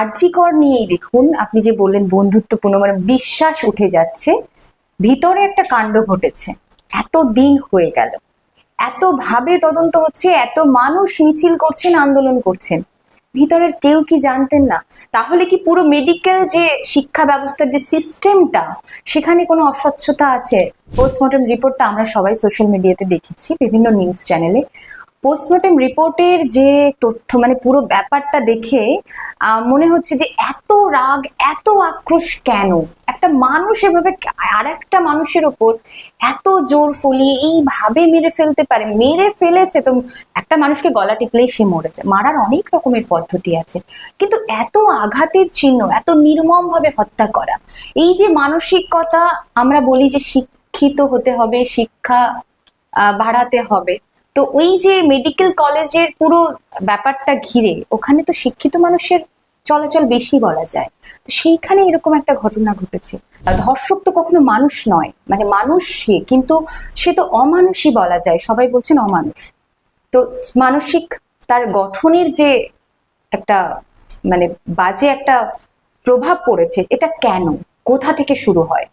আর্জিকর নিয়েই দেখুন, আপনি যে বললেন বন্ধুত্বপূর্ণ মানে বিশ্বাস উঠে যাচ্ছে, ভিতরে একটা কাণ্ড ঘটেছে। এত দিন হয়ে গেল। এত ভাবে তদন্ত হচ্ছে, এত মানুষ মিছিল করছেন, আন্দোলন করছেন। ভিতরের কেউ কি জানতেন না? তাহলে কি পুরো মেডিকেল যে শিক্ষা ব্যবস্থার যে সিস্টেমটা সেখানে কোনো অস্বচ্ছতা আছে? পোস্টমর্টম রিপোর্টটা আমরা সবাই সোশ্যাল মিডিয়াতে দেখেছি, বিভিন্ন নিউজ চ্যানেলে পোস্টমর্টম রিপোর্টের যে তথ্য মানে পুরো ব্যাপারটা দেখে মনে হচ্ছে যে এত রাগ, এত আক্রোশ কেন? একটা মানুষ এভাবে আর একটা মানুষের ওপর এত জোর ফলিয়ে এইভাবে মেরে ফেলতে পারে? মেরে ফেলেছে তো একটা মানুষকে গলা টিপলেই সে মরেছে। মারার অনেক রকমের পদ্ধতি আছে। কিন্তু এত আঘাতের চিহ্ন, এত নির্মম ভাবে হত্যা করা, এই যে মানসিকতা, আমরা বলি যে শিক্ষিত হতে হবে, শিক্ষা বাড়াতে হবে তো ওই যে মেডিকেল কলেজের পুরো ব্যাপারটা ঘিরে ওখানে তো শিক্ষিত মানুষের চলাচল বেশি বলা যায়। তো সেইখানে এরকম একটা ঘটনা ঘটেছে। ধর্ষক তো কখনো মানুষ নয় মানে মানুষ সে, কিন্তু সে তো অমানুষই বলা যায়, সবাই বলছেন অমানুষ। তো মানসিক তার গঠনের যে একটা মানে বাজে একটা প্রভাব পড়েছে, এটা কেন? কোথা থেকে শুরু হয়?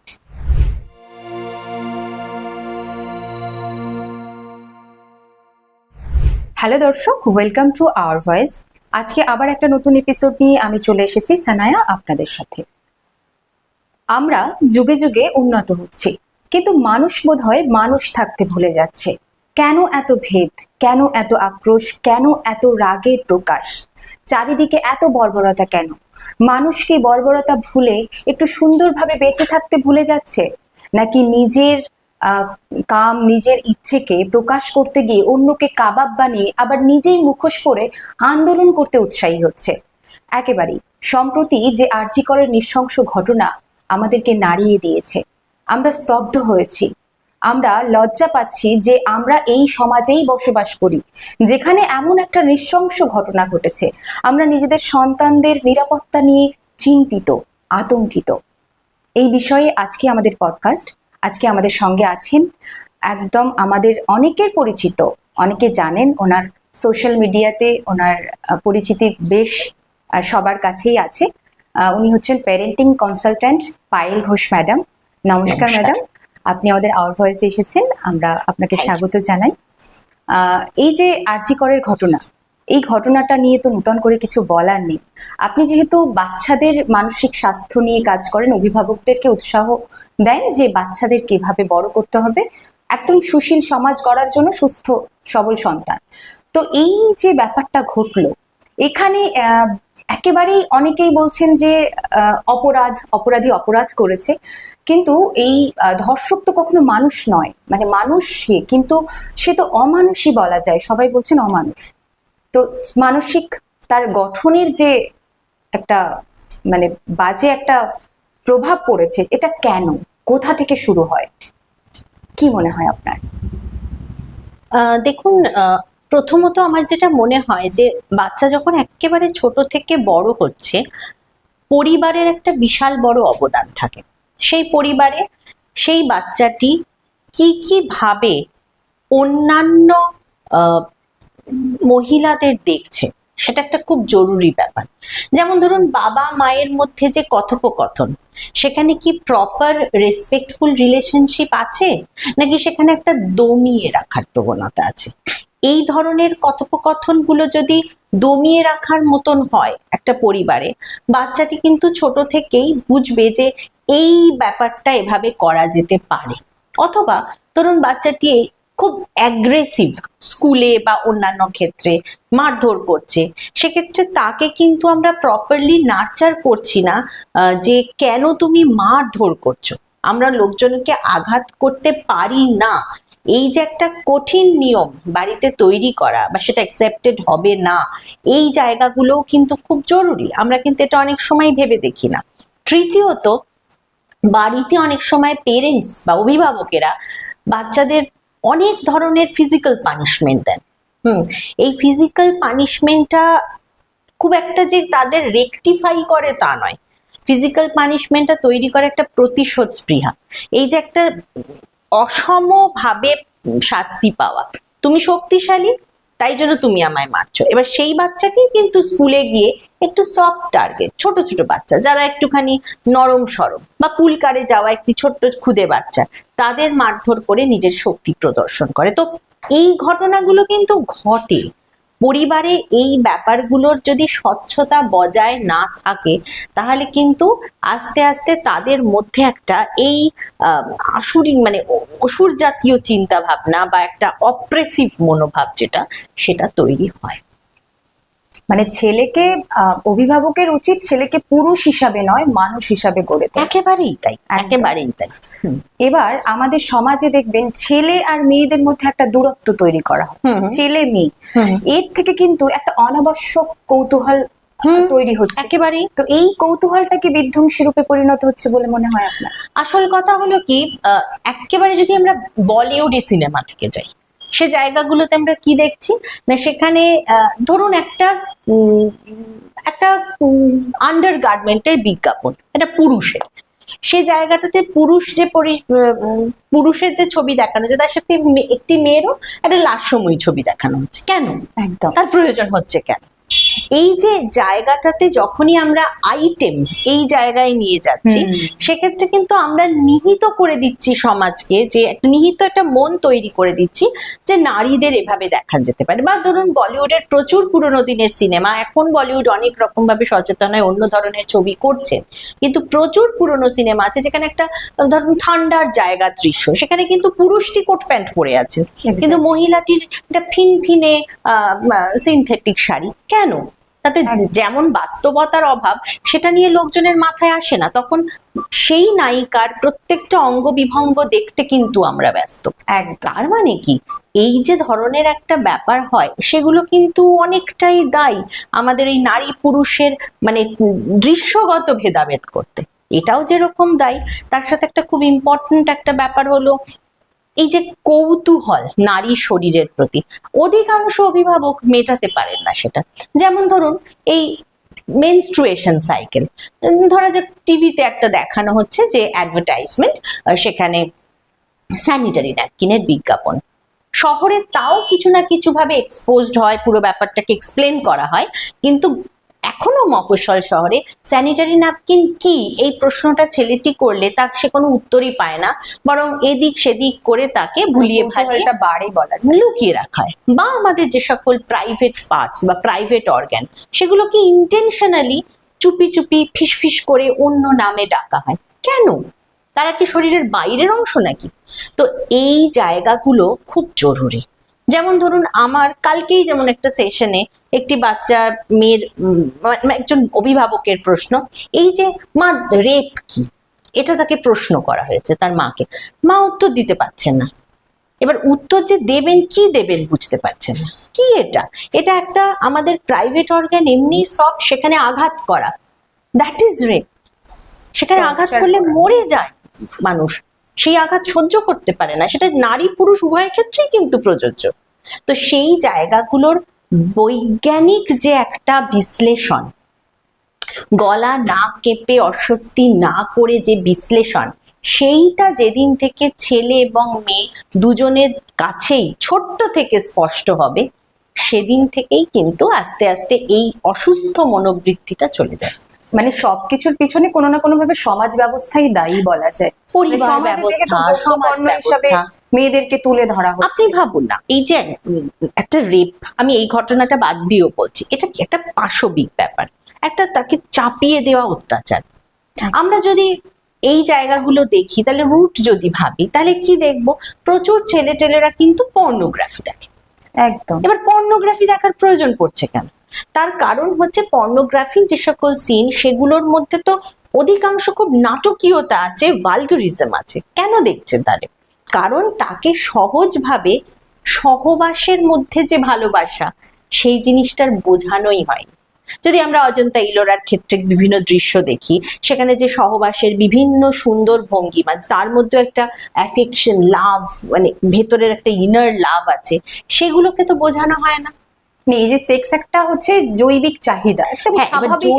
হ্যালো দর্শক ওয়েলকাম টু আওয়ার ভয়েস আজকে আবার একটা নতুন এপিসোড নিয়ে আমি চলে এসেছি সানায়া আপনাদের সাথে। আমরা যুগে যুগে উন্নত হচ্ছি, কিন্তু মানুষ বোধ হয় মানুষ থাকতে ভুলে যাচ্ছে। কেন এত ভেদ, কেন এত আক্রোশ, কেন এত রাগের প্রকাশ? চারিদিকে এত বর্বরতা কেন? মানুষ কি বর্বরতা ভুলে একটু সুন্দরভাবে বেঁচে থাকতে ভুলে যাচ্ছে? নাকি নিজের কাম নিজের ইচ্ছেকে প্রকাশ করতে গিয়ে অন্যকে কাবাব বানিয়ে আবার নিজেই মুখোশ পরে আন্দোলন করতে উৎসাহী হচ্ছে। একেবারেই। সম্প্রতি যে আর্যিকরের নৃশংস ঘটনা আমাদেরকে নাড়িয়ে দিয়েছে। আমরা স্তব্ধ হয়েছি। আমরা লজ্জা পাচ্ছি যে আমরা এই সমাজেই বসবাস করি, যেখানে এমন একটা নৃশংস ঘটনা ঘটেছে। আমরা নিজেদের সন্তানদের নিরাপত্তা নিয়ে চিন্তিত, আতঙ্কিত। এই বিষয়ে আজকে আমাদের পডকাস্ট আজকে আমাদের সঙ্গে আছেন একদম আমাদের অনেকের পরিচিত অনেকে জানেন ওনার সোশ্যাল মিডিয়াতে ওনার পরিচিতি বেশ সবার কাছেই আছে। উনি হচ্ছেন parenting consultant Payel Ghosh madam. নমস্কার ম্যাডাম আপনি আমাদের আওয়ার ভয়েসে এসেছেন আমরা আপনাকে স্বাগত জানাই। এই যে আর্যিকরের ঘটনা এই ঘটনাটা নিয়ে তো নূতন করে কিছু বলার নেই। আপনি যেহেতু বাচ্চাদের মানসিক স্বাস্থ্য নিয়ে কাজ করেন, অভিভাবকদেরকে উৎসাহ দেন যে বাচ্চাদের কীভাবে বড় করতে হবে, একদম সুশীল সমাজ গড়ার জন্য সুস্থ, সবল সন্তান। তো এই যে ব্যাপারটা ঘটলো, এখানে একেবারেই অনেকেই বলছেন যে অপরাধ, অপরাধী অপরাধ করেছে। কিন্তু এই ধর্ষক তো কখনো মানুষ নয় মানে মানুষ সে, কিন্তু সে তো অমানুষই বলা যায়, সবাই বলছেন অমানুষ। তো মানসিক তার গঠনের যে একটা মানে বাজে একটা প্রভাব পড়েছে, এটা কেন? কোথা থেকে শুরু হয়? কি মনে হয় আপনার? দেখুন প্রথমত আমার যেটা মনে হয় যে বাচ্চা যখন একেবারে ছোট থেকে বড় হচ্ছে, পরিবারের একটা বিশাল বড় অবদান থাকে। সেই পরিবারে সেই বাচ্চাটি কি কি ভাবে অন্যান্য মহিলাদের দেখছে, সেটা একটা খুব জরুরি ব্যাপার। যেমন ধরুন বাবা মায়ের মধ্যে যে কথোপকথন, সেখানে কি প্রপার রেসপেক্টফুল রিলেশনশিপ আছে? নাকি সেখানে একটা দমিয়ে রাখার প্রবণতা আছে? এই ধরনের কথোপকথনগুলো যদি দমিয়ে রাখার মতন হয় একটা পরিবারে, বাচ্চাটি কিন্তু ছোট থেকেই বুঝবে যে এই ব্যাপারটা এভাবে করা যেতে পারে। অথবা ধরুন বাচ্চাটি খুব অ্যাগ্রেসিভ স্কুলে বা অন্যান্য ক্ষেত্রে মারধর করছে। সেক্ষেত্রে তাকে কিন্তু আমরা প্রপারলি নার্চার করছি না যে কেন তুমি মারধর করছ? আমরা লোকজনকে আঘাত করতে পারি না। এই যে একটা কঠিন নিয়ম বাড়িতে তৈরি করা বা সেটা অ্যাকসেপ্টেড হবে না, এই জায়গাগুলোও কিন্তু খুব জরুরি। আমরা কিন্তু এটা অনেক সময় ভেবে দেখি না। তৃতীয়ত, বাড়িতে অনেক সময় পেরেন্টস বা অভিভাবকেরা বাচ্চাদের অনেক ধরনের ফিজিক্যাল পানিশমেন্ট দেন। হুম, এই ফিজিক্যাল পানিশমেন্টটা খুব একটা যে তাদের রেকটিফাই করে তা নয়। ফিজিক্যাল পানিশমেন্টটা তৈরি করে একটা প্রতিশোধ স্পৃহা। এই যে একটা অসমভাবে শাস্তি পাওয়া। তুমি শক্তিশালী তাই জন্য তুমি আমায় মারছো। এবার সেই বাচ্চাকে কিন্তু স্কুলে গিয়ে একটু সফট টার্গেট ছোট ছোট বাচ্চা, যারা একটুখানি নরম, সরম বা পুলকারে যাওয়া একটি ছোট্ট খুদে বাচ্চা, তাদের মারধর করে নিজের শক্তি প্রদর্শন করে। তো এই ঘটনাগুলো কিন্তু ঘটে। পরিবারে এই ব্যাপারগুলোর যদি স্বচ্ছতা বজায় না থাকে, তাহলে কিন্তু আস্তে আস্তে তাদের মধ্যে একটা এই আসুরি মানে অসুর জাতীয় চিন্তা ভাবনা বা একটা অপ্রেসিভ মনোভাব যেটা, সেটা তৈরি হয়। মানে ছেলেকে অভিভাবকের উচিত ছেলেকে পুরুষ হিসাবে নয় মানুষ হিসাবে গড়ে তোলা। একেবারেই তাই একেবারেই তাই। এবার আমাদের সমাজে দেখবেন ছেলে আর মেয়েদের মধ্যে একটা দূরত্ব তৈরি করা। ছেলে মেয়ে। এর থেকে কিন্তু একটা অনাবশ্যক কৌতূহল তৈরি হচ্ছে। একেবারেই। তো এই কৌতূহলটা কি বিধ্বংসী রূপে পরিণত হচ্ছে বলে মনে হয় আপনার? আসল কথা হলো কি একেবারে যদি আমরা বলিউডি সিনেমা থেকে যাই সে জায়গাগুলোতে আমরা কি দেখছি? না সেখানে ধরুন একটা একটা আন্ডার গার্মেন্টের বিজ্ঞাপন এটা পুরুষের। সে জায়গাটাতে পুরুষ যে পরি পুরুষের যে ছবি দেখানো হচ্ছে তার সাথে একটি মেয়েরও একটা লাস্যময়ী ছবি দেখানো হচ্ছে। কেন? একদম। তার প্রয়োজন হচ্ছে কেন? এই যে জায়গাটাতে যখনই আমরা আইটেম এই জায়গায় নিয়ে যাচ্ছি সেক্ষেত্রে কিন্তু আমরা নিহিত করে দিচ্ছি সমাজকে যে একটা নিহিত একটা মন তৈরি করে দিচ্ছি যে নারীদের এভাবে দেখা যেতে পারে। বা ধরুন বলিউডের প্রচুর পুরোনো দিনের সিনেমা এখন বলিউড অনেক রকম ভাবে সচেতন হয় অন্য ধরনের ছবি করছে। কিন্তু প্রচুর পুরনো সিনেমা আছে যেখানে একটা ধরুন ঠান্ডার জায়গা দৃশ্য সেখানে কিন্তু পুরুষটি কোট প্যান্ট পরে আছে। কিন্তু মহিলাটির একটা ফিনফিনে সিনথেটিক শাড়ি। কেন? তাতে যেমন বাস্তবতার অভাব সেটা নিয়ে লোকজনের মাথায় আসে না। তখন সেই নায়িকার প্রত্যেকটা অঙ্গ বিভঙ্গ দেখতে কিন্তু আমরা ব্যস্ত। এক তার মানে কি? এই যে ধরনের একটা ব্যাপার হয় সেগুলো কিন্তু অনেকটাই দায়ী আমাদের এই নারী পুরুষের মানে দৃশ্যগত ভেদাভেদ করতে। এটাও যেরকম দায়ী তার সাথে একটা খুব ইম্পর্ট্যান্ট একটা ব্যাপার হলো এই যে কৌতূহল নারী শরীরের প্রতি, অধিকাংশ অভিভাবক মেটাতে পারেন না সেটা। যেমন ধরুন, এই মেনস্ট্রুয়েশন সাইকেল ধরা যাক টিভিতে একটা দেখানো হচ্ছে যে অ্যাডভার্টাইজমেন্ট সেখানে স্যানিটারি ন্যাপকিনের বিজ্ঞাপন। শহরে তাও কিছু না কিছু ভাবে এক্সপোজড হয়, পুরো ব্যাপারটাকে এক্সপ্লেন করা হয়, কিন্তু এখনও মফস্বল শহরে স্যানিটারি ন্যাপকিন কি? এই প্রশ্নটা ছেলেটি করলে তা সে কোনো উত্তরই পায় না। বরং এদিক সেদিক করে তাকে ভুলিয়ে ভালিয়ে বাড়ে বলা লুকিয়ে রাখা হয়। বা আমাদের যে সকল প্রাইভেট পার্টস বা প্রাইভেট অর্গ্যান সেগুলোকে ইন্টেনশনালি চুপি চুপি ফিসফিস করে অন্য নামে ডাকা হয়? কেন? তারা কি শরীরের বাইরের অংশ নাকি? তো এই জায়গাগুলো খুব জরুরি। যেমন ধরুন আমার কালকেই যেমন একটা সেশনে একটি বাচ্চা মেয়ের মানে একজন অভিভাবকের প্রশ্ন। এই যে মা রেপ কি? এটা তাকে প্রশ্ন করা হয়েছে তার মাকে। মা উত্তর দিতে পারছেন না। এবার উত্তর যে দেবেন কি দেবেন বুঝতে পারছেন না। কি এটা? এটা একটা আমাদের প্রাইভেট অর্গান এমনি সব সেখানে আঘাত করা। দ্যাট ইজ রেপ সেখানে আঘাত করলে মরে যায় মানুষ। সেই আঘাত সহ্য করতে পারে না। সেটা নারী পুরুষ উভয় ক্ষেত্রেই কিন্তু প্রযোজ্য। তো সেই জায়গাগুলোর বৈজ্ঞানিক যে একটা বিশ্লেষণ গলা না কেঁপে অস্বস্তি না করে যে বিশ্লেষণ সেইটা যেদিন থেকে ছেলে এবং মেয়ে দুজনের কাছেই ছোট্ট থেকে স্পষ্ট হবে সেদিন থেকেই কিন্তু আস্তে আস্তে এই অসুস্থ মনোবৃত্তিটা চলে যায়। মানে সবকিছুর পিছনে কোনো না কোনো ভাবে সমাজ ব্যবস্থাই দায়ী বলা যায়। পরিবার ব্যবস্থা সমাজ ব্যবস্থা। মেয়েদেরকে তুলে ধরা আপনি ভাবুন না এই যে একটা রেপ আমি এই ঘটনাটা বাদ দিয়েও বলছি এটা কি একটা পাশবিক ব্যাপার? একটা তাকে চাপিয়ে দেওয়া অত্যাচার। আমরা যদি এই জায়গাগুলো দেখি তাহলে রুট যদি ভাবি তাহলে কি দেখব? প্রচুর ছেলে টেলেরা কিন্তু পর্নোগ্রাফি দেখে। একদম। এবার পর্নোগ্রাফি দেখার প্রয়োজন পড়ছে কেন? তার কারণ হচ্ছে পর্নোগ্রাফি যে সকল সিন সেগুলোর মধ্যে তো অধিকাংশ খুব নাটকীয়তা আছে ভালগারিজম আছে। কেন দেখছেন তাহলে কারণ তাকে সহজভাবে সহবাসের মধ্যে যে ভালোবাসা, সেই জিনিসটার বোঝানোই হয় যদি আমরা অজন্তা ইলোরার ক্ষেত্রে বিভিন্ন দৃশ্য দেখি, সেখানে যে সহবাসের বিভিন্ন সুন্দর ভঙ্গিমা তার মধ্যে একটা অ্যাফেকশন লাভ মানে ভেতরের একটা ইনার লাভ আছে, সেগুলোকে তো বোঝানো হয় না। এই যে সেক্স একটা হচ্ছে জৈবিক চাহিদা একদম হ্যাঁ স্বাভাবিক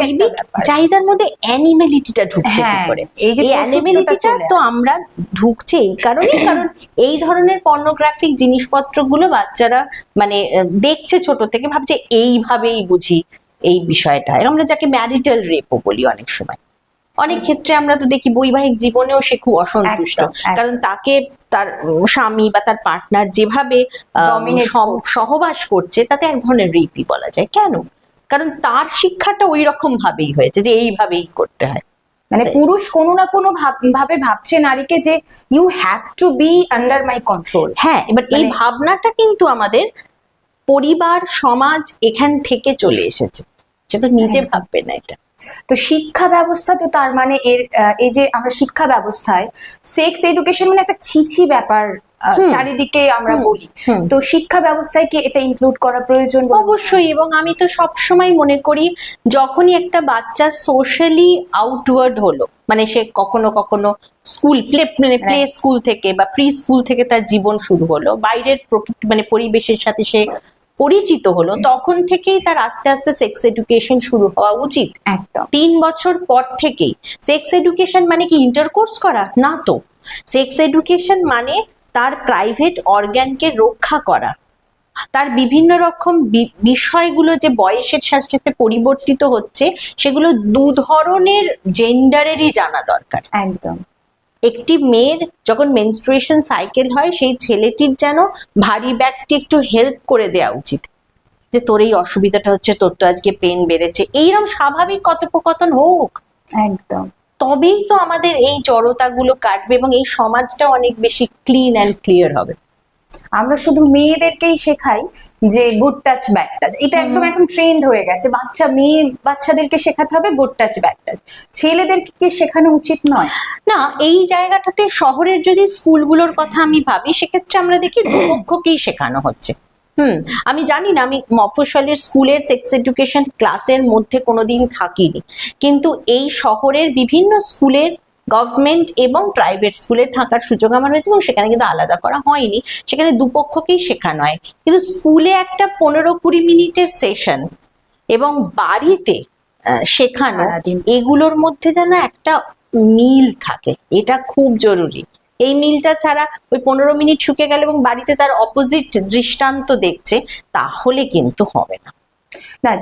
চাহিদার মধ্যে অ্যানিমেলিটিটা ঢুকছে কি হ্যাঁ করে? এই যে অ্যানিমেলিটিটা তো আমরা ঢুকছে এই কারণে কারণ এই ধরনের পর্নোগ্রাফিক জিনিসপত্রগুলো বাচ্চারা মানে দেখছে ছোট থেকে ভাবছে এইভাবেই বুঝি এই বিষয়টা। আমরা যাকে ম্যারিটাল রেপও বলি অনেক সময়। অনেক ক্ষেত্রে আমরা তো দেখি বৈবাহিক জীবনেও সে খুব অসন্তুষ্ট। কারণ তাকে তার স্বামী বা তার পার্টনার যেভাবে সহবাস করছে তাতে এক ধরনের রেপই বলা যায়। কেন? কারণ তার শিক্ষাটা ওই রকম ভাবেই হয়েছে যে এইভাবেই করতে হয়। মানে পুরুষ কোনো না কোনো ভাব- ভাবে ভাবছে নারীকে যে you have to be under my control হ্যাঁ এবার এই মানে- ভাবনাটা কিন্তু আমাদের পরিবার সমাজ এখান থেকে চলে এসেছে। সে তো নিজে ভাববে না এটা। তো শিক্ষা ব্যবস্থা তো তার মানে এর এই যে আমরা শিক্ষা ব্যবস্থায় সেক্স এডুকেশন মানে একটা ছিছি ব্যাপার চারিদিকে আমরা বলি। তো শিক্ষা ব্যবস্থায় কি এটা ইনক্লুড করা প্রয়োজন? অবশ্যই এবং আমি তো সব সময় মনে করি যখনই একটা বাচ্চা সোশ্যালি আউটওয়ার্ড হলো মানে সে কখনো কখনো স্কুল প্লে মানে প্লে স্কুল থেকে বা প্রি স্কুল থেকে তার জীবন শুরু হলো বাইরের প্রকৃতি মানে পরিবেশের সাথে সে পরিচিত হলো তখন থেকেই তার আস্তে আস্তে সেক্স এডুকেশন শুরু হওয়া উচিত। একদম। তিন বছর পর থেকেই সেক্স এডুকেশন মানে কি ইন্টারকোর্স করা? না তো। সেক্স এডুকেশন মানে তার প্রাইভেট অর্গ্যানকে রক্ষা করা। তার বিভিন্ন রকম বিষয়গুলো যে বয়সের সাথে সাথে পরিবর্তিত হচ্ছে সেগুলো দু ধরনের জেন্ডারেরই জানা দরকার। একদম। একটি মেয়ের যখন মেনস্ট্রুয়েশন সাইকেল হয় সেই ছেলেটির যেন ভারী ব্যাগটি একটু হেল্প করে দেওয়া উচিত। যে তোর এই অসুবিধাটা হচ্ছে তোর তো আজকে পেন বেড়েছে। এইরকম স্বাভাবিক কথোপকথন হোক। একদম। তবেই তো আমাদের এই জড়তাগুলো কাটবে এবং এই সমাজটা অনেক বেশি ক্লিন অ্যান্ড ক্লিয়ার হবে। আমরা শুধু মেয়েদেরকেই শেখাই যে গুড টাচ ব্যাড টাচ এটা একদম এখন ট্রেন্ড হয়ে গেছে। বাচ্চা মেয়ে বাচ্চাদেরকে শেখাতে হবে গুড টাচ ব্যাড টাচ ছেলেদেরকে কি শেখানো উচিত নয়? না এই জায়গাটাতে শহরের যদি স্কুলগুলোর কথা আমি ভাবি সেক্ষেত্রে আমরা দেখি দুপক্ষকেই শেখানো হচ্ছে। হুম আমি জানি না আমি মফস্বলের স্কুলের সেক্স এডুকেশন ক্লাসের মধ্যে কোনোদিন থাকিনি। কিন্তু এই শহরের বিভিন্ন স্কুলের গভর্নমেন্ট এবং প্রাইভেট স্কুলে থাকার সুযোগ আমার হয়েছে এবং সেখানে কিন্তু আলাদা করা হয়নি। সেখানে দুপক্ষকেই শেখানো হয়। কিন্তু স্কুলে একটা পনেরো কুড়ি মিনিটের সেশন এবং বাড়িতে শেখানো এগুলোর মধ্যে যেন একটা মিল থাকে। এটা খুব জরুরি। এই মিলটা ছাড়া ওই পনেরো মিনিট শুকে গেল এবং বাড়িতে তার অপোজিট দৃষ্টান্ত দেখছে তাহলে কিন্তু হবে না। না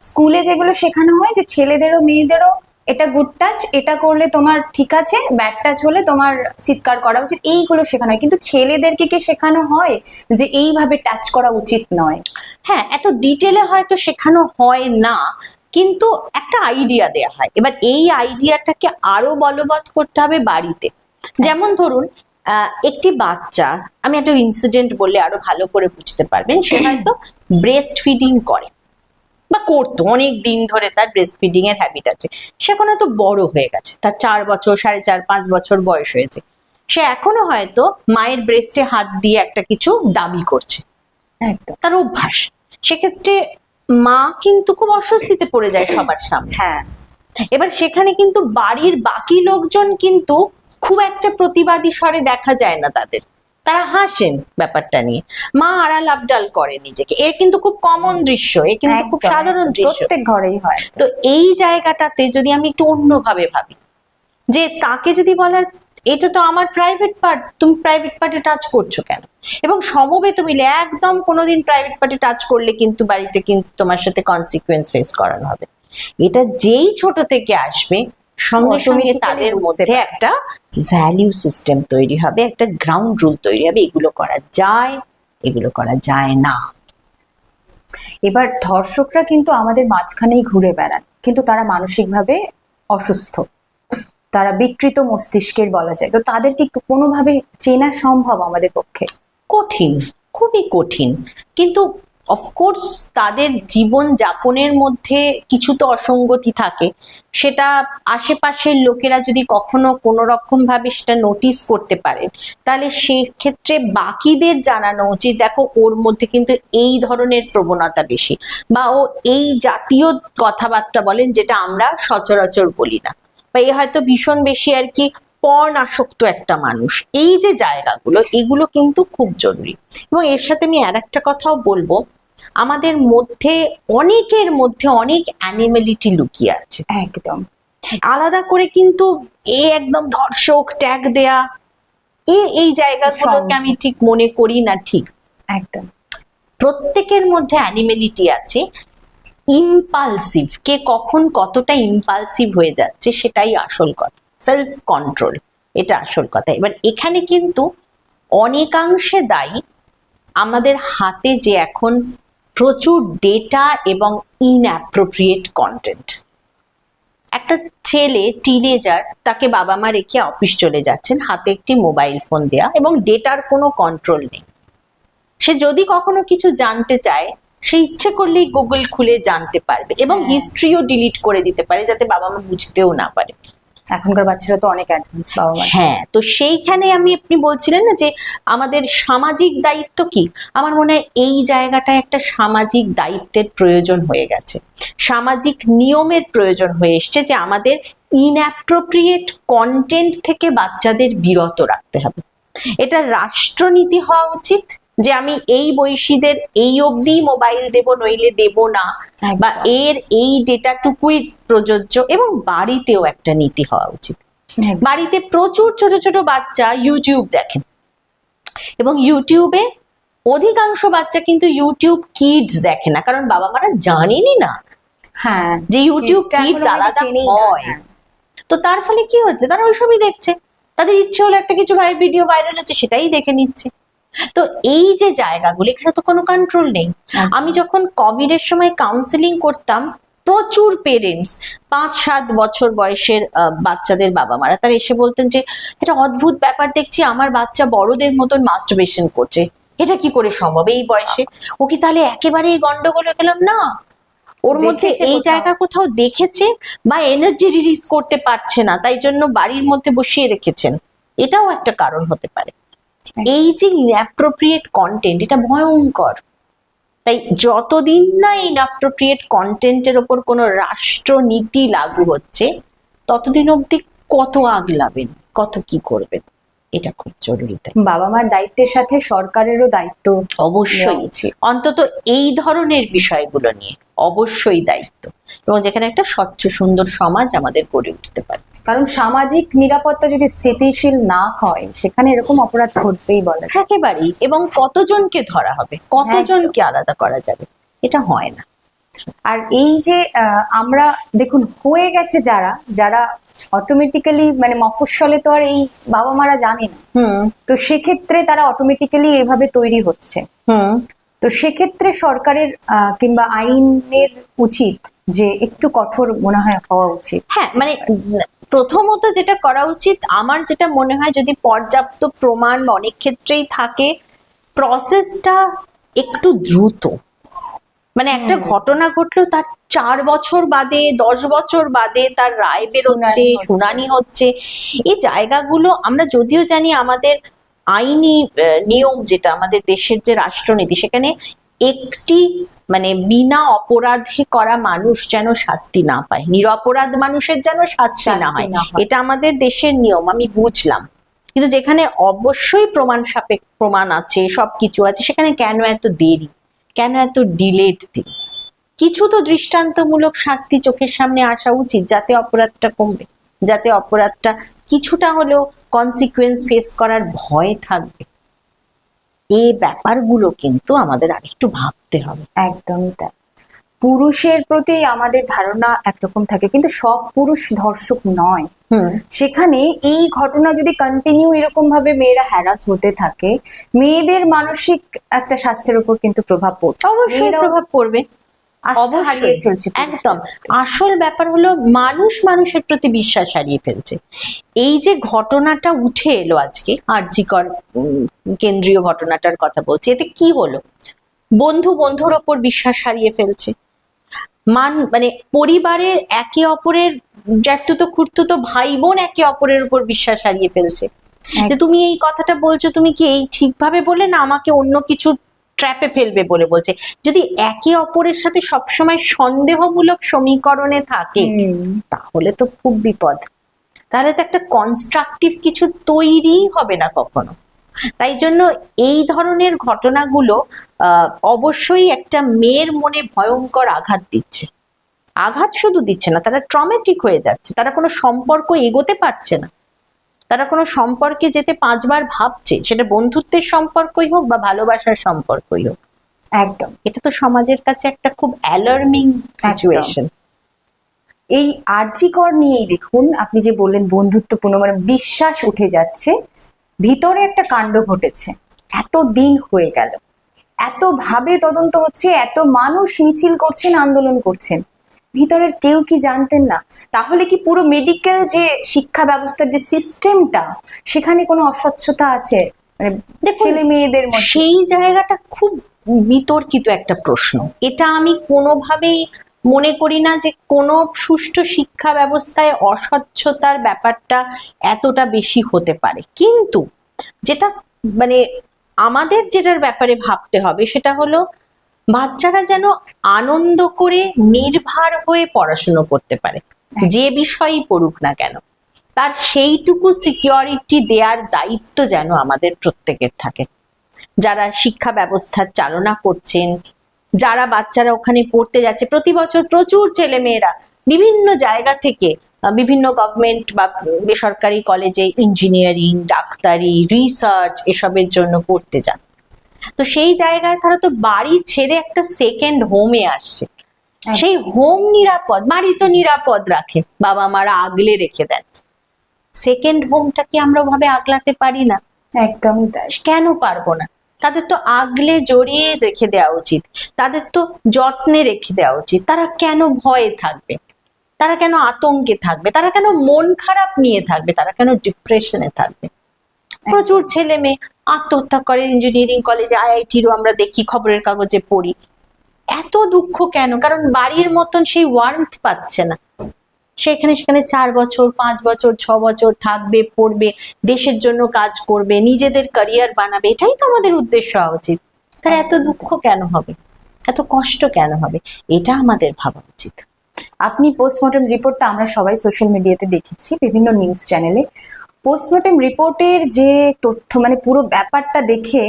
স্কুলে যেগুলো শেখানো হয় যে ছেলেদেরও মেয়েদেরও এটা গুড টাচ এটা করলে তোমার ঠিক আছে ব্যাড টাচ হলে তোমার চিৎকার করা উচিত, এইগুলো শেখানো হয়। কিন্তু ছেলেদেরকে কি শেখানো হয় যে এইভাবে টাচ করা উচিত নয়? হ্যাঁ এত ডিটেলে হয়তো শেখানো হয় না, কিন্তু একটা আইডিয়া দেয়া হয়। এবার এই আইডিয়াটাকে আরও বলবৎ করতে হবে বাড়িতে। যেমন ধরুন একটি বাচ্চা, আমি একটা ইনসিডেন্ট বললে আরও ভালো করে বুঝতে পারবেন, সে হয়তো ব্রেস্ট ফিডিং করে। বা করতো। অনেক দিন ধরে তার ব্রেস্ট ফিডিং এর হ্যাবিট আছে। সে এখন হয়তো বড় হয়ে গেছে। তার চার বছর সাড়ে চার পাঁচ বছর বয়স হয়েছে। সে এখনও হয়তো মায়ের ব্রেস্টে হাত দিয়ে একটা কিছু দাবি করছে। একদম। তার অভ্যাস। সেক্ষেত্রে মা কিন্তু খুব অস্বস্তিতে পড়ে যায় সবার সামনে। হ্যাঁ। এবার সেখানে কিন্তু বাড়ির বাকি লোকজন কিন্তু খুব একটা প্রতিবাদী স্বরে দেখা যায় না তাদের। তারা হাসেন ব্যাপারটা নিয়ে। মা আড়াল আবডাল করে নিজেকে। এর কিন্তু খুব কমন দৃশ্য এ কিন্তু খুব সাধারণ দৃশ্য। প্রত্যেক ঘরেই হয় তো এই জায়গাটাতে যদি আমি একটু অন্যভাবে ভাবি যে তাকে যদি বলা এটা তো আমার প্রাইভেট পার্ট তুমি প্রাইভেট পার্টে টাচ করছ কেন? এবং সমবেত মিলে একদম কোনোদিন প্রাইভেট পার্টে টাচ করলে কিন্তু বাড়িতে কিন্তু তোমার সাথে কনসিকুয়েন্স ফেস করানো হবে। এটা যেই ছোট থেকে আসবে সঙ্গে সঙ্গে তাদের মধ্যে একটা ভ্যালিউ সিস্টেম তৈরি হবে একটা গ্রাউন্ড রুল তৈরি হবে এগুলো করা যায় এগুলো করা যায় না। এবার ধর্ষকরা কিন্তু আমাদের মাঝখানেই ঘুরে বেড়ান কিন্তু তারা মানসিকভাবে অসুস্থ। তারা বিকৃত মস্তিষ্কের বলা যায়। তো তাদেরকে কোনোভাবে চেনা সম্ভব আমাদের পক্ষে? কঠিন খুবই কঠিন। কিন্তু অফকোর্স তাদের জীবন যাপনের মধ্যে কিছু তো অসঙ্গতি থাকে। সেটা আশেপাশের লোকেরা যদি কখনো কোনো রকম ভাবে সেটা নোটিস করতে পারেন তাহলে সেক্ষেত্রে বাকিদের জানানো উচিত, দেখো ওর মধ্যে কিন্তু এই ধরনের প্রবণতা বেশি। বা ও এই জাতীয় কথাবার্তা বলেন যেটা আমরা সচরাচর বলি না। বা এ হয়তো ভীষণ বেশি আর কি পর্ন আসক্ত একটা মানুষ। এই যে জায়গাগুলো, এগুলো কিন্তু খুব জরুরি। এবং এর সাথে আমি আর একটা কথাও বলব। আমাদের মধ্যে অনেকের মধ্যে অনেক অ্যানিমেলিটি লুকিয়ে আছে। একদম। আলাদা করে কিন্তু এ একদম ধর্ষক ট্যাগ দেয়া এ এই জায়গাগুলোকে আমি ঠিক মনে করি না ঠিক। একদম। প্রত্যেকের মধ্যে অ্যানিমেলিটি আছে। ইম্পালসিভ কে কখন কতটা ইম্পালসিভ হয়ে যাচ্ছে সেটাই আসল কথা। সেলফ কন্ট্রোল এটা আসল কথা। এবার এখানে কিন্তু অনেকাংশে দায়ী আমাদের হাতে যে এখন প্রচুর ডেটা এবং ইনঅ্যাপ্রোপ্রিয়েট কন্টেন্ট একটা ছেলে টিনেজার তাকে বাবা মা রেখে অফিস চলে যাচ্ছেন হাতে একটি মোবাইল ফোন দেয়া এবং ডেটার কোনো কন্ট্রোল নেই। সে যদি কখনো কিছু জানতে চায় সে ইচ্ছে করলেই গুগল খুলে জানতে পারবে এবং হ্যাঁ। হিস্ট্রিও ডিলিট করে দিতে পারে যাতে বাবা মা বুঝতেও না পারে। এখনকার বাচ্চারা তো অনেক অ্যাডভান্স বাবা মা হ্যাঁ তো সেইখানে আমি, আপনি বলছিলেন না যে আমাদের সামাজিক দায়িত্ব কি? আমার মনে হয় এই জায়গাটায় একটা সামাজিক দায়িত্বের প্রয়োজন হয়ে গেছে। সামাজিক নিয়মের প্রয়োজন হয়ে এসছে যে আমাদের ইনঅ্যাপ্রোপ্রিয়েট কন্টেন্ট থেকে বাচ্চাদের বিরত রাখতে হবে। এটা রাষ্ট্রনীতি হওয়া উচিত যে আমি এই বৈশীদের এই অবধি মোবাইল দেব নইলে দেব না। বা এর এই ডেটাটুকুই প্রযোজ্য এবং বাড়িতেও একটা নীতি হওয়া উচিত। বাড়িতে প্রচুর ছোট ছোট বাচ্চা ইউটিউব দেখেন। এবং ইউটিউবে অধিকাংশ বাচ্চা কিন্তু ইউটিউব কিডস দেখে না কারণ বাবা মারা জানেনই না হ্যাঁ যে ইউটিউব কিডস আলাদা হয় হ্যাঁ। তো তার ফলে কি হচ্ছে? তারা ওইসবই দেখছে। তাদের ইচ্ছে হলো একটা কিছু ভাই ভিডিও ভাইরাল হচ্ছে সেটাই দেখে নিচ্ছে। তো এই যে জায়গাগুলো এখানে তো কোনো কন্ট্রোল নেই। আমি যখন কোভিড এর সময় কাউন্সিলিং করতাম প্রচুর পেরেন্টস পাঁচ সাত বছর বয়সের বাচ্চাদের বাবা মারা তারা এসে বলতেন যে এটা অদ্ভুত ব্যাপার দেখছি আমার বাচ্চা বড়দের মতন মাস্টারবেশন করছে। এটা কি করে সম্ভব এই বয়সে? ও কি তাহলে একেবারে এই গন্ডগোল হয়ে গেলাম না। ওর মধ্যে এই জায়গা কোথাও দেখেছে বা এনার্জি রিলিজ করতে পারছে না তাই জন্য বাড়ির মধ্যে বসিয়ে রেখেছেন। এটাও একটা কারণ হতে পারে। এই যে ইনঅ্যাপ্রোপ্রিয়েট কন্টেন্ট এটা ভয়ঙ্কর। তাই যতদিন না ইনঅ্যাপ্রোপ্রিয়েট কন্টেন্টের ওপর কোনো রাষ্ট্রনীতি লাগু হচ্ছে ততদিন অবধি কত আগলাবেন কত কি করবেন? এটা খুব জরুরি বাবা মার দায়িত্বের সাথে সরকারেরও দায়িত্ব অবশ্যই। অন্তত এই ধরনের বিষয়গুলো নিয়ে অবশ্যই দায়িত্ব। এবং যেখানে একটা স্বচ্ছ সুন্দর সমাজ আমাদের গড়ে উঠতে পারে। কারণ সামাজিক নিরাপত্তা যদি স্থিতিশীল না হয় সেখানে এরকম অপরাধ ঘটবেই বলা একেবারেই। এবং কতজনকে ধরা হবে? কতজনকে আলাদা করা যাবে? এটা হয় না। আর এই যে আমরা দেখুন হয়ে গেছে যারা যারা অটোমেটিক্যালি মানে মফস্বলে তো আর এই বাবা মারা জানে না। হুম। তো সেক্ষেত্রে তারা অটোমেটিক্যালি এভাবে তৈরি হচ্ছে। হুম। তো সেক্ষেত্রে সরকারের আহ, কিংবা আইনের উচিত যে একটু কঠোর মনে হয় হওয়া উচিত। হ্যাঁ মানে প্রথমত যেটা করা উচিত আমার যেটা মনে হয় যদি পর্যাপ্ত প্রমাণ অনেক ক্ষেত্রেই থাকে প্রসেসটা একটু দ্রুত। মানে একটা ঘটনা ঘটলো তার চার বছর বাদে দশ বছর বাদে তার রায় বেরোচ্ছে শুনানি হচ্ছে। এই জায়গাগুলো আমরা যদিও জানি আমাদের আইনি নিয়ম যেটা আমাদের দেশের যে রাষ্ট্রনীতি সেখানে একটি মানে বিনা অপরাধে করা মানুষ যেন শাস্তি না পায়। নিরপরাধ মানুষের যেন শাস্তি না হয়। এটা আমাদের দেশের নিয়ম আমি বুঝলাম। কিন্তু যেখানে অবশ্যই প্রমাণ সাপেক্ষ প্রমাণ আছে সবকিছু আছে সেখানে কেন এত দেরি? কেন এত ডিলেট দিন কিছু তো দৃষ্টান্তমূলক শাস্তি চোখের সামনে আসা উচিত যাতে অপরাধটা কমবে। যাতে অপরাধটা কিছুটা হলেও কনসিকুয়েন্স ফেস করার ভয় থাকবে। এই ব্যাপারগুলো কিন্তু আমাদের আরেকটু ভাবতে হবে। একদমই তাই। পুরুষের প্রতি আমাদের ধারণা একরকম থাকে কিন্তু সব পুরুষ ধর্ষক নয়। সেখানে এই ঘটনা যদি কন্টিনিউ এরকম ভাবে মেয়েরা হ্যারাস হতে থাকে মেয়েদের মানসিক একটা স্বাস্থ্যের উপর কিন্তু প্রভাব পড়ছে। অবশ্যই প্রভাব পড়বে। আস্থা হারিয়ে ফেলছে একদম। আসল ব্যাপার হলো মানুষ মানুষের প্রতি বিশ্বাস হারিয়ে ফেলছে। এই যে ঘটনাটা উঠে এলো আজকে আরজিকর কেন্দ্রীয় ঘটনাটার কথা বলছি এতে কি হলো? বন্ধু বন্ধুর ওপর বিশ্বাস হারিয়ে ফেলছে। মান মানে পরিবারের একে অপরের জ্যাঠতুতো খুঁড়তুতো ভাই বোন একে অপরের উপর বিশ্বাস হারিয়ে ফেলছে। যে তুমি এই কথাটা বলছো তুমি কি এই ঠিকভাবে বলে না আমাকে অন্য কিছু ট্র্যাপে ফেলবে বলে বলছে। যদি একে অপরের সাথে সবসময় সন্দেহমূলক সমীকরণে থাকে তাহলে তো খুব বিপদ। তাহলে তো একটা কনস্ট্রাকটিভ কিছু তৈরি হবে না কখনো। তাই জন্য এই ধরনের ঘটনাগুলো আহ, অবশ্যই একটা মেয়ের মনে ভয়ঙ্কর আঘাত দিচ্ছে। আঘাত শুধু দিচ্ছে না তারা ট্রমেটিক হয়ে যাচ্ছে। তারা কোনো সম্পর্ক এগোতে পারছে না। তারা কোনো সম্পর্কে যেতে পাঁচবার ভাবছে সেটা বন্ধুত্বের সম্পর্কই হোক বা ভালোবাসার সম্পর্কই হোক। একদম। এটা তো সমাজের কাছে একটা খুব অ্যালার্মিং সিচুয়েশন এই আর্জিকর নিয়েই দেখুন আপনি যে বললেন বন্ধুত্বপূর্ণ মানে বিশ্বাস উঠে যাচ্ছে ভিতরে একটা কাণ্ড ঘটেছে। এত দিন হয়ে গেল। এত ভাবে তদন্ত হচ্ছে এত মানুষ মিছিল করছেন আন্দোলন করছেন। ভিতরের কেউ কি জানতেন না? তাহলে কি পুরো মেডিকেল যে শিক্ষা ব্যবস্থার যে সিস্টেমটা সেখানে কোনো অস্বচ্ছতা আছে? মানে ছেলে মেয়েদের মধ্যে? সেই জায়গাটা খুব বিতর্কিত একটা প্রশ্ন। এটা আমি কোনোভাবেই মনে করি না যে কোনো সুষ্ঠু শিক্ষা ব্যবস্থায় অস্বচ্ছতার ব্যাপারটা এতটা বেশি হতে পারে। কিন্তু যেটা মানে আমাদের যেটার ব্যাপারে ভাবতে হবে সেটা হলো বাচ্চারা যেন আনন্দ করে নির্ভার হয়ে পড়াশুনো করতে পারে। যে বিষয়ই পড়ুক না কেন তার সেইটুকু সিকিউরিটি দেওয়ার দায়িত্ব যেন আমাদের প্রত্যেকের থাকে। যারা শিক্ষা ব্যবস্থা চালনা করছেন যারা বাচ্চারা ওখানে পড়তে যাচ্ছে প্রতি বছর প্রচুর ছেলে মেয়েরা বিভিন্ন জায়গা থেকে বিভিন্ন গভর্নমেন্ট বা বেসরকারি কলেজে ইঞ্জিনিয়ারিং ডাক্তারি রিসার্চ এসবের জন্য পড়তে যান। তো সেই জায়গায় তারা তো বাড়ি ছেড়ে একটা সেকেন্ড হোমে আসছে। সেই হোম নিরাপদ বাড়ি তো নিরাপদ রাখে বাবা মারা আগলে রেখে দেন। সেকেন্ড হোমটা কি আমরা ওভাবে আগলাতে পারি না? একদমই তাই। কেন পারব না? তাদের তো আগলে জড়িয়ে রেখে দেওয়া উচিত তাদের তো যত্নে রেখে দেওয়া উচিত। তারা কেন ভয়ে থাকবে? তারা কেন আতঙ্কে থাকবে? তারা কেন মন খারাপ নিয়ে থাকবে? তারা কেন ডিপ্রেশনে থাকবে? প্রচুর ছেলে মেয়ে আত্মহত্যা করে ইঞ্জিনিয়ারিং কলেজে আইআইটিরও আমরা দেখি খবরের কাগজে পড়ি। এত দুঃখ কেন? কারণ বাড়ির মতন সেই ওয়ার্মথ পাচ্ছে না। সেখানে সেখানে চার বছর পাঁচ বছর ছ বছর থাকবে পড়বে দেশের জন্য কাজ করবে নিজেদের ক্যারিয়ার বানাবে এটাই তো আমাদের উদ্দেশ্য হওয়া উচিত। তার এত দুঃখ কেন হবে? এত কষ্ট কেন হবে? এটা আমাদের ভাবা উচিত। আপনি পোস্টমর্টম রিপোর্টটা আমরা সবাই সোশ্যাল মিডিয়াতে দেখেছি বিভিন্ন নিউজ চ্যানেলে পোস্টমর্টম রিপোর্টের যে তথ্য মানে পুরো ব্যাপারটা দেখে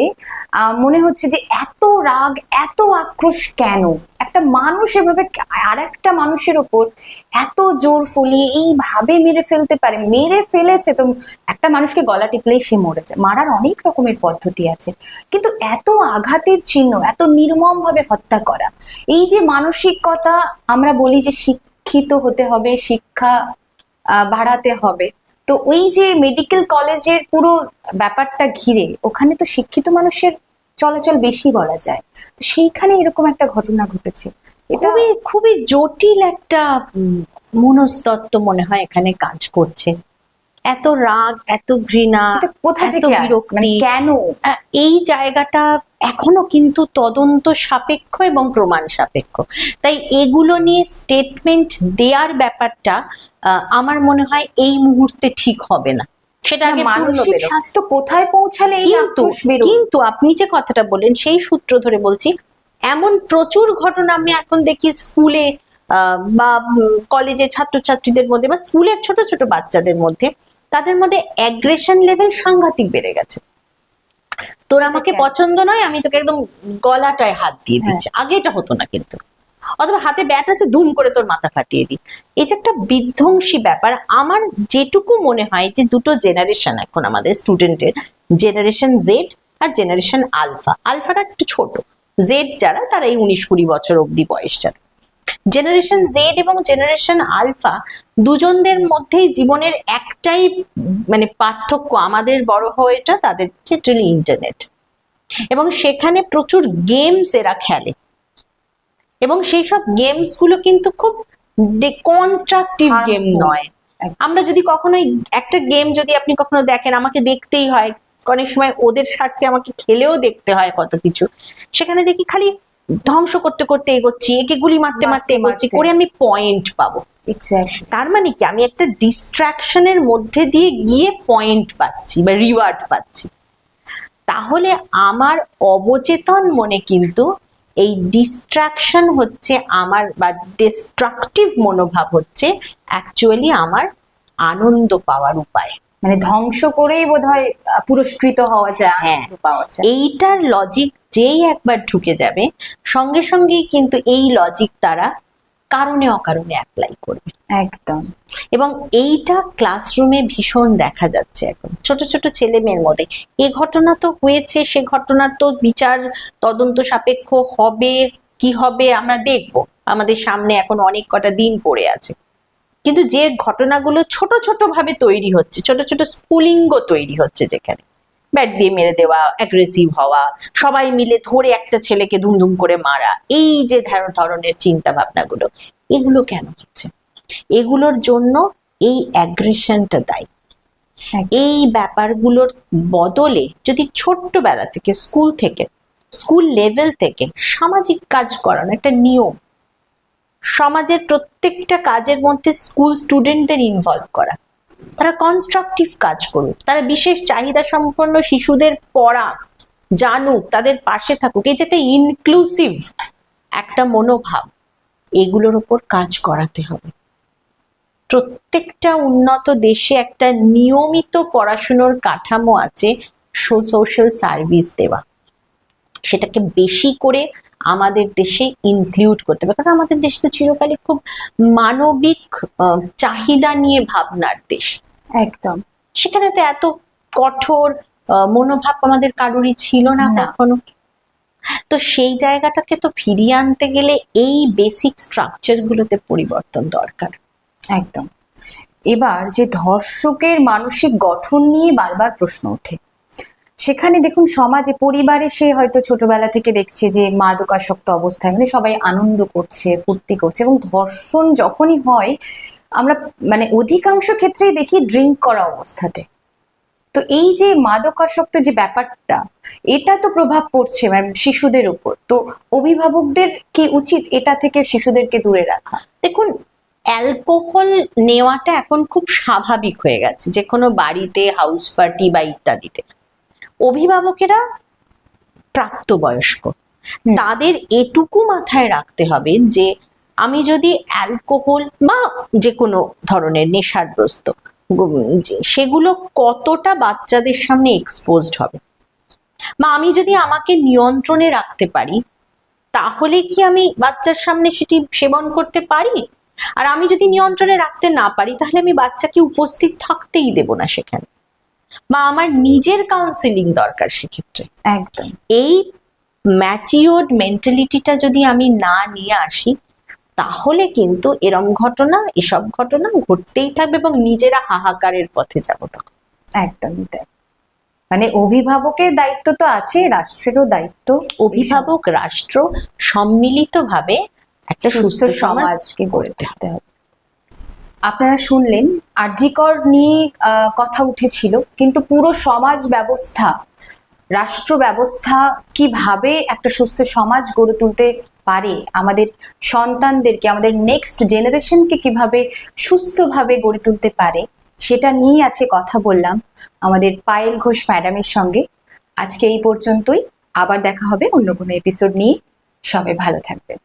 মনে হচ্ছে যে এত রাগ, এত আক্রোশ কেন? একটা মানুষ এভাবে আর একটা মানুষের ওপর এত জোর ফলিয়ে এইভাবে মেরে ফেলতে পারে। মেরে ফেলেছে তো একটা মানুষকে গলা টিপলেই সে মরেছে মারার অনেক রকমের পদ্ধতি আছে। কিন্তু এত আঘাতের চিহ্ন, এত নির্মম ভাবে হত্যা করা, এই যে মানসিকতা আমরা বলি যে শিক্ষিত হতে হবে, শিক্ষা বাড়াতে হবে তো ওই যে মেডিকেল কলেজের পুরো ব্যাপারটা ঘিরে ওখানে তো শিক্ষিত মানুষের চলাচল বেশি বলা যায়। তো সেইখানে এরকম একটা ঘটনা ঘটেছে। এটা খুবই খুবই জটিল একটা মনস্তত্ত্ব মনে হয় এখানে কাজ করছে। এত রাগ এত ঘৃণা কোথা থেকে মানে বিরক্তি। কেন? এই জায়গাটা এখনও কিন্তু তদন্ত সাপেক্ষ এবং প্রমাণ সাপেক্ষ। তাই এগুলো নিয়ে স্টেটমেন্ট দেওয়ার ব্যাপারটা আমার মনে হয় এই মুহূর্তে ঠিক হবে না। সেটা আগে মানসিক স্বাস্থ্য কোথায় পৌঁছালে কিন্তু কিন্তু আপনি যে কথাটা বললেন সেই সূত্র ধরে বলছি এমন প্রচুর ঘটনা আমি এখন দেখি স্কুলে আহ, বা কলেজে ছাত্রছাত্রীদের মধ্যে বা স্কুলের ছোট ছোট বাচ্চাদের মধ্যে তাদের মধ্যে অ্যাগ্রেশন লেভেল সাংঘাতিক বেড়ে গেছে। তোর আমাকে পছন্দ নয় আমি তোকে একদম গলাটায় হাত দিয়ে দিচ্ছি। আগে এটা হতো না কিন্তু। অথবা হাতে ব্যাট আছে ধুম করে তোর মাথা ফাটিয়ে দিই। এই যে একটা বিধ্বংসী ব্যাপার আমার যেটুকু মনে হয় যে দুটো জেনারেশন এখন আমাদের স্টুডেন্টের জেনারেশন জেড আর জেনারেশন আলফা আলফাটা একটু ছোট। জেড যারা তারা এই উনিশ কুড়ি বছর অব্দি বয়স যারা জেনারেশন জেড এবং জেনারেশন আলফা দুজনদের মধ্যেই জীবনের একটাই মানে পার্থক্য আমাদের বড় হয়েটা তাদের ক্ষেত্রে ইন্টারনেট। এবং সেখানে প্রচুর গেমস এরা খেলে। এবং সেই সব গেমসগুলো কিন্তু খুব কনস্ট্রাকটিভ গেম নয়। আমরা যদি কখনোই একটা গেম যদি আপনি কখনো দেখেন আমাকে দেখতেই হয়। অনেক সময় ওদের স্বার্থে আমাকে খেলেও দেখতে হয় কত কিছু। সেখানে দেখি খালি ধ্বংস করতে করতে এগোচ্ছি একে গুলি মারতে মারতে এগোচ্ছি করে আমি পয়েন্ট পাবো। তার মানে কি? আমি একটা ডিস্ট্রাকশনের মধ্যে দিয়ে গিয়ে পয়েন্ট পাচ্ছি বা রিওয়ার্ড পাচ্ছি। তাহলে আমার অবচেতন মনে কিন্তু এই ডিস্ট্রাকশন হচ্ছে আমার বা ডিস্ট্রাকটিভ মনোভাব হচ্ছে অ্যাকচুয়ালি আমার আনন্দ পাওয়ার উপায়। মানে ধ্বংস করেই বোধ হয় পুরস্কৃত হওয়া যায় হ্যাঁ। পাওয়া যায়। এইটার লজিক যেই একবার ঢুকে যাবে সঙ্গে সঙ্গেই কিন্তু এই লজিক তারা কারণে অকারণে অ্যাপ্লাই করবে। একদম। এবং এইটা ক্লাসরুমে ভীষণ দেখা যাচ্ছে এখন। ছোট ছোট ছেলে মেয়ের মধ্যে। এ ঘটনা তো হয়েছে সে ঘটনা তো বিচার তদন্ত সাপেক্ষ হবে কি হবে আমরা দেখব। আমাদের সামনে এখন অনেক কটা দিন পড়ে আছে। কিন্তু যে ঘটনাগুলো ছোট ছোট ভাবে তৈরি হচ্ছে ছোট ছোট স্ফুলিঙ্গ তৈরি হচ্ছে যেখানে ব্যাট দিয়ে মেরে দেওয়া অ্যাগ্রেসিভ হওয়া সবাই মিলে ধরে একটা ছেলেকে ধুমধুম করে মারা এই যে ধর- ধরনের চিন্তা ভাবনাগুলো এগুলো কেন হচ্ছে এগুলোর জন্য এই অ্যাগ্রেশনটা দায়ী। এই ব্যাপারগুলোর বদলে যদি ছোট্টবেলা থেকে স্কুল থেকে স্কুল লেভেল থেকে সামাজিক কাজ করানো একটা নিয়ম সমাজের প্রত্যেকটা কাজের মধ্যে স্কুল স্টুডেন্টদের ইনভলভ করা তারা কনস্ট্রাকটিভ কাজ করুক, তারা বিশেষ চাহিদা সম্পন্ন শিশুদের পড়াক জানুক, তাদের পাশে থাকুক, এই যেটা ইনক্লুসিভ একটা মনোভাব, এগুলোর ওপর কাজ করাতে হবে। প্রত্যেকটা উন্নত দেশে একটা নিয়মিত পড়াশুনোর কাঠামো আছে সোশ্যাল সার্ভিস দেওয়া। সেটাকে বেশি করে আমাদের দেশে ইনক্লুড করতে হবে। কারণ আমাদের দেশ তো চিরকালই খুব মানবিক চাহিদা নিয়ে ভাবনার দেশ। একদম। সেখানে তো এত কঠোর মনোভাব আমাদের কারোরই ছিল না না। কখনো। তো সেই জায়গাটাকে তো ফিরিয়ে আনতে গেলে এই বেসিক স্ট্রাকচার গুলোতে পরিবর্তন দরকার। একদম। এবার যে ধর্ষকের মানসিক গঠন নিয়ে বারবার প্রশ্ন ওঠে সেখানে দেখুন সমাজে, পরিবারে সে হয়তো ছোটবেলা থেকে দেখছে যে মাদকাসক্ত অবস্থায় মানে সবাই আনন্দ করছে, ফুর্তি করছে এবং ধর্ষণ যখনই হয়, আমরা মানে অধিকাংশ ক্ষেত্রেই দেখি ড্রিঙ্ক করা অবস্থাতে। তো এই যে মাদকাসক্ত যে ব্যাপারটা, এটা তো প্রভাব পড়ছে শিশুদের উপর। তো অভিভাবকদের কি উচিত এটা থেকে শিশুদেরকে দূরে রাখা? দেখুন, অ্যালকোহল নেওয়াটা এখন খুব স্বাভাবিক হয়ে গেছে, যে কোনো বাড়িতে হাউস পার্টি বা ইত্যাদিতে। অভিভাবকেরা প্রাপ্তবয়স্ক। তাদের এটুকু মাথায় রাখতে হবে যে আমি যদি অ্যালকোহল বা যে কোনো ধরনের নেশাগ্রস্ত সেগুলো কতটা বাচ্চাদের সামনে এক্সপোজড হবে? বা আমি যদি আমাকে নিয়ন্ত্রণে রাখতে পারি তাহলে কি আমি বাচ্চার সামনে সেটি সেবন করতে পারি? আর আমি যদি নিয়ন্ত্রণে রাখতে না পারি তাহলে আমি বাচ্চাকে উপস্থিত থাকতেই দেব না সেখানে। বা আমার নিজের কাউন্সিলিং দরকার সেক্ষেত্রে। একদম। এই ম্যাচিওর্ড মেন্টালিটিটা যদি আমি না নিয়ে আসি তাহলে কিন্তু এরম ঘটনা এসব ঘটনা ঘটতেই থাকবে এবং নিজেরা হাহাকারের পথে যাব তখন। একদমই তাই। মানে অভিভাবকের দায়িত্ব তো আছে রাষ্ট্রেরও দায়িত্ব। অভিভাবক রাষ্ট্র সম্মিলিতভাবে একটা সুস্থ সমাজকে গড়ে তুলতে হবে। আপনারা শুনলেন, আরজিকর নিয়ে কথা উঠেছিল, কিন্তু পুরো সমাজ ব্যবস্থা, রাষ্ট্র ব্যবস্থা কীভাবে একটা সুস্থ সমাজ গড়ে তুলতে পারে, আমাদের সন্তানদেরকে, আমাদের নেক্সট জেনারেশনকে কীভাবে সুস্থভাবে গড়ে তুলতে পারে, সেটা নিয়ে আজকে কথা বললাম আমাদের পায়েল ঘোষ ম্যাডামের সঙ্গে। আজকে এই পর্যন্তই, আবার দেখা হবে অন্য কোনো এপিসোড নিয়ে। সবাই ভালো থাকবেন।